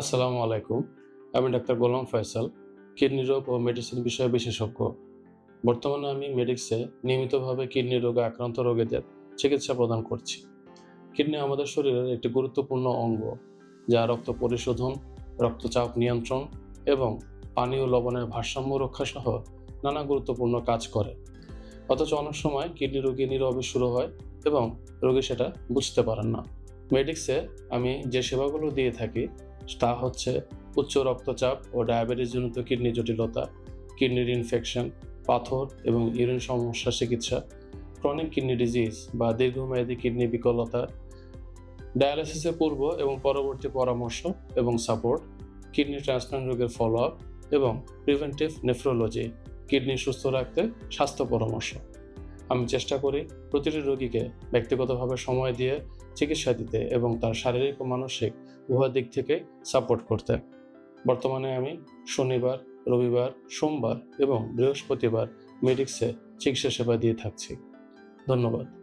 আসসালামু আলাইকুম। আমি ডাক্তার গোলাম ফয়সাল, কিডনি রোগ ও মেডিসিন বিষয়ে বিশেষজ্ঞ। বর্তমানে আমি মেডিক্সে নিয়মিতভাবে কিডনি রোগে আক্রান্ত রোগীদের চিকিৎসা প্রদান করছি। কিডনি আমাদের শরীরের একটি গুরুত্বপূর্ণ অঙ্গ, যা রক্ত পরিশোধন, রক্তচাপ নিয়ন্ত্রণ এবং পানি ও লবণের ভারসাম্য রক্ষা সহ নানা গুরুত্বপূর্ণ কাজ করে। অথচ অনেক সময় কিডনি রোগী নীরবে শুরু হয় এবং রোগী সেটা বুঝতে পারেন না। মেডিক্সে আমি যে সেবাগুলো দিয়ে থাকি তা হচ্ছে উচ্চ রক্তচাপ ও ডায়াবেটিসজনিত কিডনি জটিলতা, কিডনির ইনফেকশন পাথর এবং ইউরিন সমস্যা চিকিৎসা ক্রনিক কিডনি ডিজিজ বা দীর্ঘমেয়াদী কিডনি বিকলতা ডায়ালিসিসের পূর্ব এবং পরবর্তী পরামর্শ এবং সাপোর্ট কিডনি ট্রান্সপ্লান্ট রোগের ফলো আপ এবং প্রিভেন্টিভ নেফ্রোলজি কিডনি সুস্থ রাখতে স্বাস্থ্য পরামর্শ। আমি চেষ্টা করি প্রতিটি রোগীকে ব্যক্তিগতভাবে সময় দিয়ে চিকিৎসা দিতে এবং তার শারীরিক ও মানসিক উভয় দিক থেকে সাপোর্ট করতে। বর্তমানে আমি শনিবার, রবিবার, সোমবার এবং বৃহস্পতিবার মেডিক্সে চিকিৎসা সেবা দিয়ে থাকছি। ধন্যবাদ।